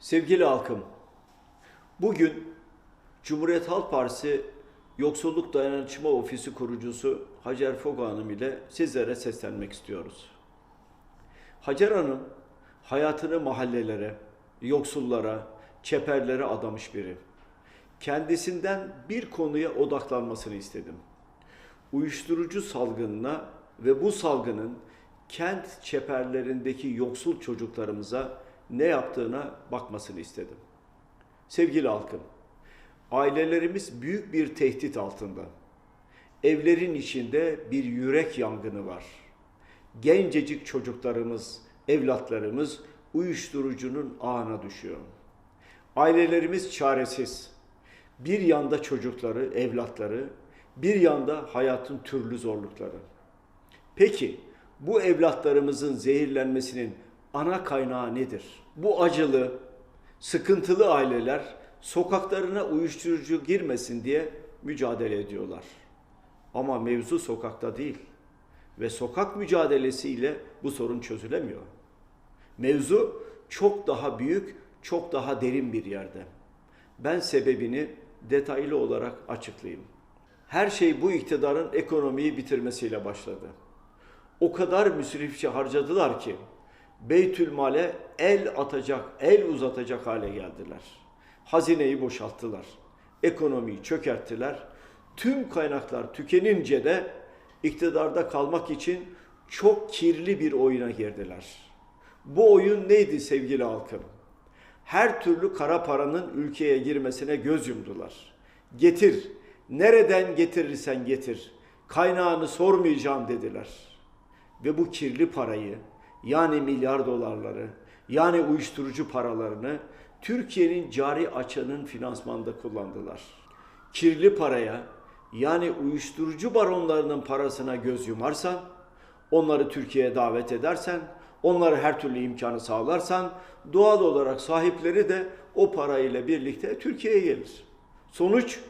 Sevgili halkım, bugün Cumhuriyet Halk Partisi Yoksulluk Dayanışma Ofisi kurucusu Hacer Foga Hanım ile sizlere seslenmek istiyoruz. Hacer Hanım hayatını mahallelere, yoksullara, çeperlere adamış biri. Kendisinden bir konuya odaklanmasını istedim. Uyuşturucu salgınına ve bu salgının kent çeperlerindeki yoksul çocuklarımıza ne yaptığına bakmasını istedim. Sevgili halkım, ailelerimiz büyük bir tehdit altında. Evlerin içinde bir yürek yangını var. Gencecik çocuklarımız, evlatlarımız uyuşturucunun ağına düşüyor. Ailelerimiz çaresiz. Bir yanda çocukları, evlatları, bir yanda hayatın türlü zorlukları. Peki bu evlatlarımızın zehirlenmesinin ana kaynağı nedir? Bu acılı, sıkıntılı aileler sokaklarına uyuşturucu girmesin diye mücadele ediyorlar. Ama mevzu sokakta değil ve sokak mücadelesiyle bu sorun çözülemiyor. Mevzu çok daha büyük, çok daha derin bir yerde. Ben sebebini detaylı olarak açıklayayım. Her şey bu iktidarın ekonomiyi bitirmesiyle başladı. O kadar müsrifçe harcadılar ki Beytülmale el atacak, el uzatacak hale geldiler. Hazineyi boşalttılar. Ekonomiyi çökerttiler. Tüm kaynaklar tükenince de iktidarda kalmak için çok kirli bir oyuna girdiler. Bu oyun neydi sevgili halkım? Her türlü kara paranın ülkeye girmesine göz yumdular. Getir, nereden getirirsen getir, kaynağını sormayacağım dediler. Ve bu kirli parayı, yani milyar dolarları, yani uyuşturucu paralarını Türkiye'nin cari açığının finansmanında kullandılar. Kirli paraya, yani uyuşturucu baronlarının parasına göz yumarsan, onları Türkiye'ye davet edersen, onlara her türlü imkanı sağlarsan, doğal olarak sahipleri de o parayla birlikte Türkiye'ye gelir. Sonuç,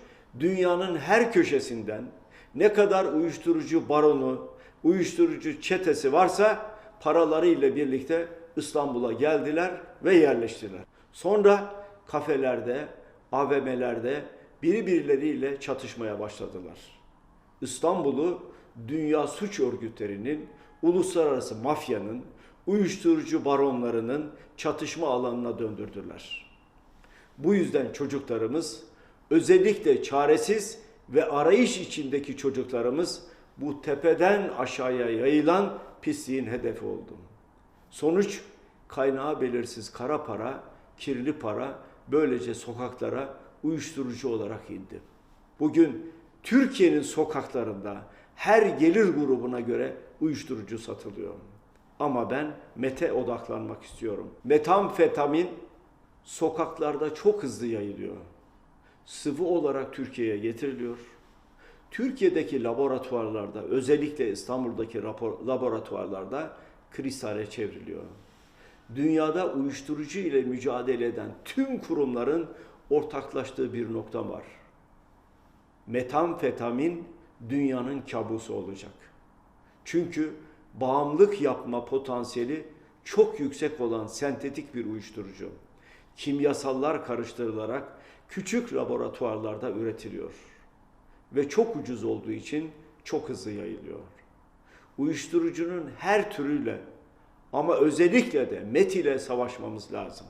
dünyanın her köşesinden ne kadar uyuşturucu baronu, uyuşturucu çetesi varsa paralarıyla birlikte İstanbul'a geldiler ve yerleştiler. Sonra kafelerde, AVM'lerde birbirleriyle çatışmaya başladılar. İstanbul'u dünya suç örgütlerinin, uluslararası mafyanın, uyuşturucu baronlarının çatışma alanına döndürdüler. Bu yüzden çocuklarımız özellikle çaresiz ve arayış içindeki çocuklarımız bu tepeden aşağıya yayılan pisliğin hedefi oldu. Sonuç kaynağı belirsiz kara para, kirli para böylece sokaklara uyuşturucu olarak indi. Bugün Türkiye'nin sokaklarında her gelir grubuna göre uyuşturucu satılıyor. Ama ben mete odaklanmak istiyorum. Metamfetamin sokaklarda çok hızlı yayılıyor. Sıvı olarak Türkiye'ye getiriliyor. Türkiye'deki laboratuvarlarda, özellikle İstanbul'daki laboratuvarlarda kristale çevriliyor. Dünyada uyuşturucu ile mücadele eden tüm kurumların ortaklaştığı bir nokta var. Metamfetamin dünyanın kabusu olacak. Çünkü bağımlılık yapma potansiyeli çok yüksek olan sentetik bir uyuşturucu. Kimyasallar karıştırılarak küçük laboratuvarlarda üretiliyor ve çok ucuz olduğu için çok hızlı yayılıyor. Uyuşturucunun her türüyle ama özellikle de met ile savaşmamız lazım.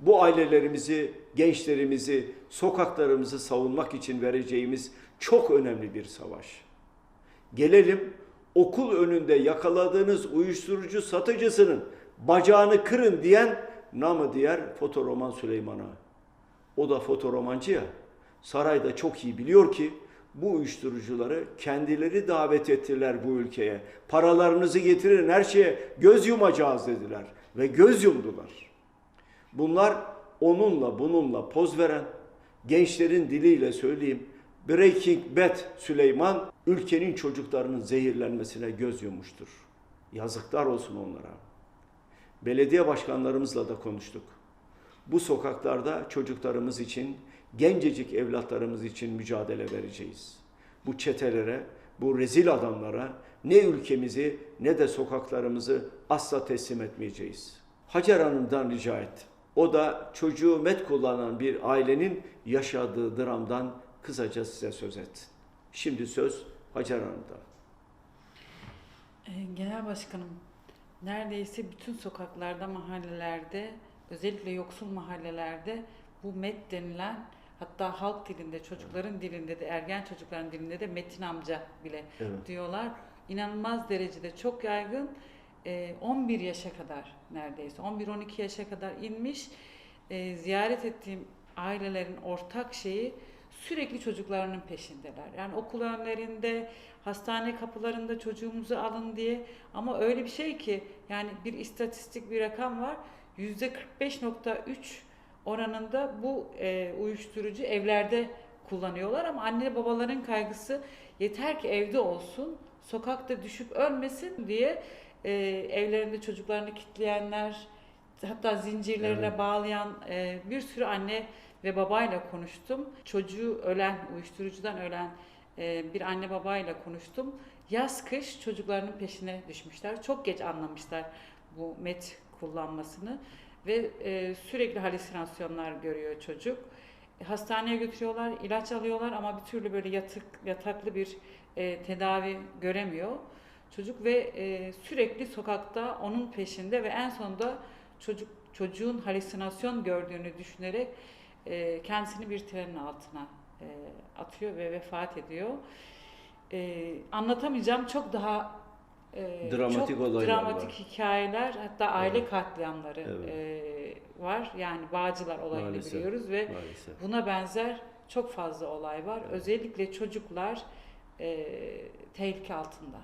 Bu ailelerimizi, gençlerimizi, sokaklarımızı savunmak için vereceğimiz çok önemli bir savaş. Gelelim okul önünde yakaladığınız uyuşturucu satıcısının bacağını kırın diyen namı diğer fotoroman Süleyman'a. O da fotoromancı ya. Sarayda çok iyi biliyor ki bu uyuşturucuları kendileri davet ettiler bu ülkeye. Paralarınızı getirin her şeye göz yumacağız dediler ve göz yumdular. Bunlar onunla bununla poz veren gençlerin diliyle söyleyeyim Breaking Bad Süleyman ülkenin çocuklarının zehirlenmesine göz yummuştur. Yazıklar olsun onlara. Belediye başkanlarımızla da konuştuk. Bu sokaklarda çocuklarımız için, gencecik evlatlarımız için mücadele vereceğiz. Bu çetelere, bu rezil adamlara ne ülkemizi ne de sokaklarımızı asla teslim etmeyeceğiz. Hacer Hanım'dan rica ettim. O da çocuğu met kullanan bir ailenin yaşadığı dramdan kısaca size söz etsin. Şimdi söz Hacer Hanım'da. Ee, Genel Başkanım, neredeyse bütün sokaklarda, mahallelerde, özellikle yoksul mahallelerde bu MET denilen hatta halk dilinde, çocukların dilinde de, ergen çocukların dilinde de Metin amca bile Evet. diyorlar. İnanılmaz derecede çok yaygın. Ee, 11 yaşa kadar neredeyse, 11-12 yaşa kadar inmiş. Ee, ziyaret ettiğim ailelerin ortak şeyi sürekli çocuklarının peşindeler. Yani okul önlerinde, hastane kapılarında çocuğumuzu alın diye ama öyle bir şey ki yani bir istatistik bir rakam var. %45.3 oranında bu e, uyuşturucu evlerde kullanıyorlar ama anne babaların kaygısı yeter ki evde olsun, sokakta düşüp ölmesin diye e, evlerinde çocuklarını kitleyenler, hatta zincirlerle Evet. bağlayan e, bir sürü anne ve babayla konuştum. Çocuğu ölen, uyuşturucudan ölen e, bir anne babayla konuştum. Yaz kış çocuklarının peşine düşmüşler. Çok geç anlamışlar bu met kullanmasını ve e, sürekli halüsinasyonlar görüyor çocuk. E, Hastaneye götürüyorlar, ilaç alıyorlar ama bir türlü böyle yatık, yataklı bir e, tedavi göremiyor. Çocuk ve e, sürekli sokakta onun peşinde ve en sonunda çocuk çocuğun halüsinasyon gördüğünü düşünerek e, kendisini bir trenin altına e, atıyor ve vefat ediyor. E, anlatamayacağım çok daha e, Dramatik çok olaylar dramatik var. hikayeler hatta aile Evet. katliamları Evet. e, var. Yani Bağcılar olayını Maalesef. biliyoruz ve Maalesef. buna benzer çok fazla olay var. Evet. Özellikle çocuklar e, tehlike altında.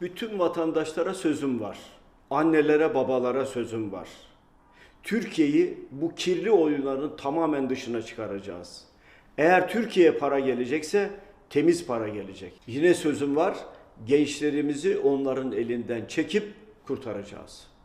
Bütün vatandaşlara sözüm var. Annelere, babalara sözüm var. Türkiye'yi bu kirli oyunların tamamen dışına çıkaracağız. Eğer Türkiye'ye para gelecekse temiz para gelecek. Yine sözüm var. Gençlerimizi onların elinden çekip kurtaracağız.